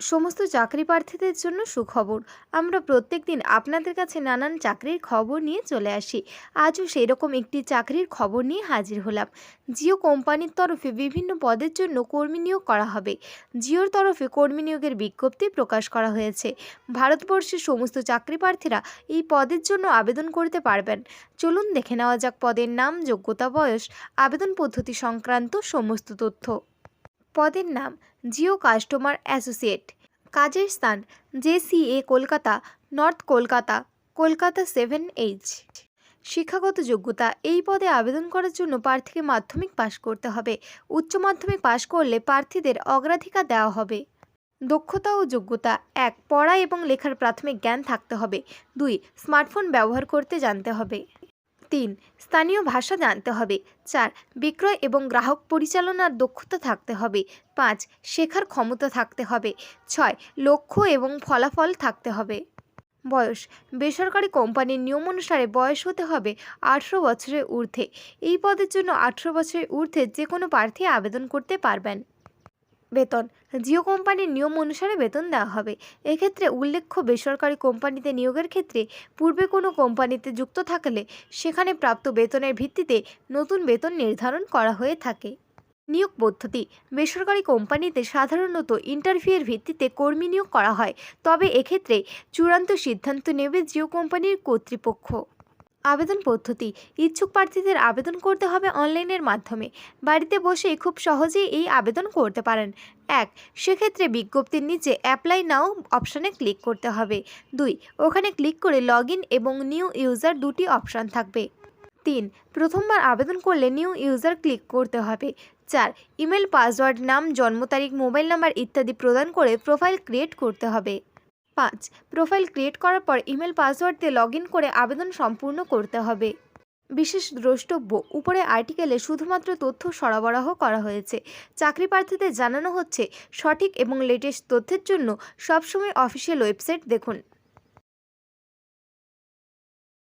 সমস্ত চাকরি প্রার্থীদের জন্য সুখবর। আমরা প্রত্যেক দিন আপনাদের কাছে নানান চাকরির খবর নিয়ে চলে আসি। আজও সেই রকম একটি চাকরির খবর নিয়ে হাজির হলাম। জিও কোম্পানির তরফে বিভিন্ন পদের জন্য কর্মী নিয়োগ করা হবে। জিওর তরফে কর্মী নিয়োগের বিজ্ঞপ্তি প্রকাশ করা হয়েছে। ভারতবর্ষের সমস্ত চাকরি প্রার্থীরা এই পদের জন্য আবেদন করতে পারবেন। চলুন দেখে নেওয়া যাক পদের নাম, যোগ্যতা, বয়স, আবেদন পদ্ধতি সংক্রান্ত সমস্ত তথ্য। পদের নাম জিও কাস্টমার অ্যাসোসিয়েট। কাজের স্থান JCA Kolkata, north Kolkata Kolkata seven H. শিক্ষাগত যোগ্যতা, এই পদে আবেদন করার জন্য প্রার্থীকে মাধ্যমিক পাশ করতে হবে। উচ্চ মাধ্যমিক পাশ করলে প্রার্থীদের অগ্রাধিকার দেওয়া হবে। দক্ষতা ও যোগ্যতা, এক, পড়া এবং লেখার প্রাথমিক জ্ঞান থাকতে হবে। দুই, স্মার্টফোন ব্যবহার করতে জানতে হবে। তিন, স্থানীয় ভাষা জানতে হবে। চার, বিক্রয় এবং গ্রাহক পরিচালনার দক্ষতা থাকতে হবে। পাঁচ, শেখার ক্ষমতা থাকতে হবে। ছয়, লক্ষ্য এবং ফলাফল থাকতে হবে। বয়স, বেসরকারি কোম্পানির নিয়ম অনুসারে বয়স হতে হবে আঠেরো বছরের ঊর্ধ্বে। এই পদের জন্য আঠেরো বছরের ঊর্ধ্বে যে কোনো প্রার্থী আবেদন করতে পারবেন। বেতন। জিও কোম্পানির নিয়ম অনুসারে বেতন দেওয়া হবে। এক্ষেত্রে উল্লেখ্য, বেসরকারি কোম্পানিতে নিয়োগের ক্ষেত্রে পূর্বে কোনো কোম্পানিতে যুক্ত থাকলে সেখানে প্রাপ্ত বেতনের ভিত্তিতে নতুন বেতন নির্ধারণ করা হয়ে থাকে। নিয়োগ পদ্ধতি। বেসরকারি কোম্পানিতে সাধারণত ইন্টারভিউয়ের ভিত্তিতে কর্মী নিয়োগ করা হয়। তবে এক্ষেত্রে চূড়ান্ত সিদ্ধান্ত নেবে জিও কোম্পানির কর্তৃপক্ষ। আবেদন পদ্ধতি। ইচ্ছুক প্রার্থীদের আবেদন করতে হবে অনলাইনের মাধ্যমে। বাড়িতে বসে খুব সহজেই এই আবেদন করতে পারেন। এক, সেক্ষেত্রে বিজ্ঞপ্তির নিচে অ্যাপ্লাই নাও অপশানে ক্লিক করতে হবে। দুই, ওখানে ক্লিক করে লগ এবং নিউ ইউজার দুটি অপশান থাকবে। তিন, প্রথমবার আবেদন করলে নিউ ইউজার ক্লিক করতে হবে। চার ইমেল পাসওয়ার্ড নাম, জন্ম তারিখ মোবাইল নাম্বার ইত্যাদি প্রদান করে প্রোফাইল ক্রিয়েট করতে হবে। পাঁচ। প্রোফাইল ক্রিয়েট করার পর ইমেল পাসওয়ার্ড দিয়ে লগ করে আবেদন সম্পূর্ণ করতে হবে। বিশেষ দ্রষ্টব্য, উপরে আর্টিকেলে শুধুমাত্র তথ্য সরবরাহ করা হয়েছে। চাকরি প্রার্থীদের জানানো হচ্ছে, সঠিক এবং লেটেস্ট তথ্যের জন্য সবসময় অফিসিয়াল ওয়েবসাইট দেখুন।